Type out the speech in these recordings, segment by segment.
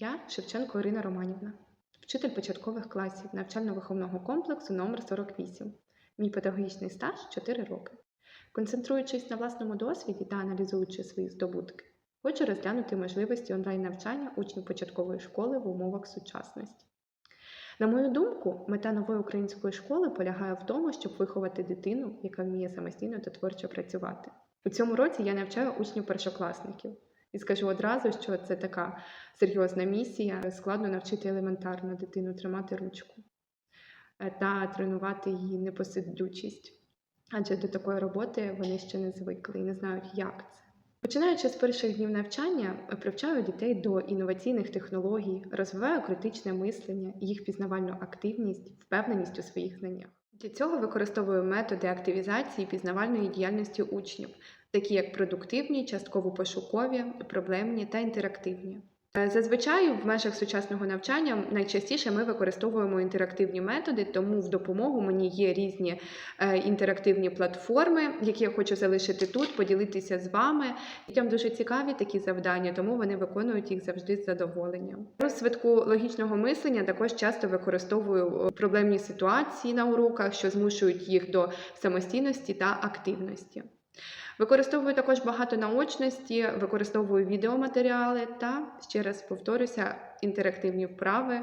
Я Шевченко Ірина Романівна, вчитель початкових класів навчально-виховного комплексу номер 48 Мій педагогічний стаж 4 роки. Концентруючись на власному досвіді та аналізуючи свої здобутки, хочу розглянути можливості онлайн-навчання учнів початкової школи в умовах сучасності. На мою думку, мета нової української школи полягає в тому, щоб виховати дитину, яка вміє самостійно та творчо працювати. У цьому році я навчаю учнів першокласників. І скажу одразу, що це така серйозна місія. Складно навчити елементарно дитину тримати ручку е, та тренувати її непосидлючість. Адже до такої роботи вони ще не звикли і не знають, як це. Починаючи з перших днів навчання, привчаю дітей до інноваційних технологій, розвиваю критичне мислення, їх пізнавальну активність, впевненість у своїх знаннях. Для цього використовую методи активізації пізнавальної діяльності учнів, такі як продуктивні, частково пошукові, проблемні та інтерактивні. Е, Зазвичай в межах сучасного навчання найчастіше ми використовуємо інтерактивні методи, тому в допомогу мені є різні е, інтерактивні платформи, які я хочу залишити тут, поділитися з вами. Дітям дуже цікаві такі завдання, тому вони виконують їх завжди з задоволенням. Розвитку логічного мислення також часто використовую е, проблемні ситуації на уроках, що змушують їх до самостійності та активності. Використовую також багато наочності, використовую відеоматеріали та, ще раз повторюся, інтерактивні вправи,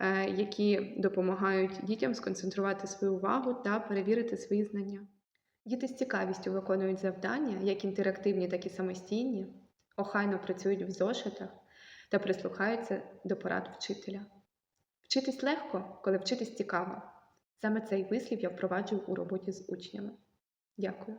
е, які допомагають дітям сконцентрувати свою увагу та перевірити свої знання. Діти з цікавістю виконують завдання, як інтерактивні, так і самостійні, охайно працюють в зошитах та прислухаються до порад вчителя. Вчитись легко, коли вчитись цікаво. Саме цей вислів я впроваджую у роботі з учнями. Дякую.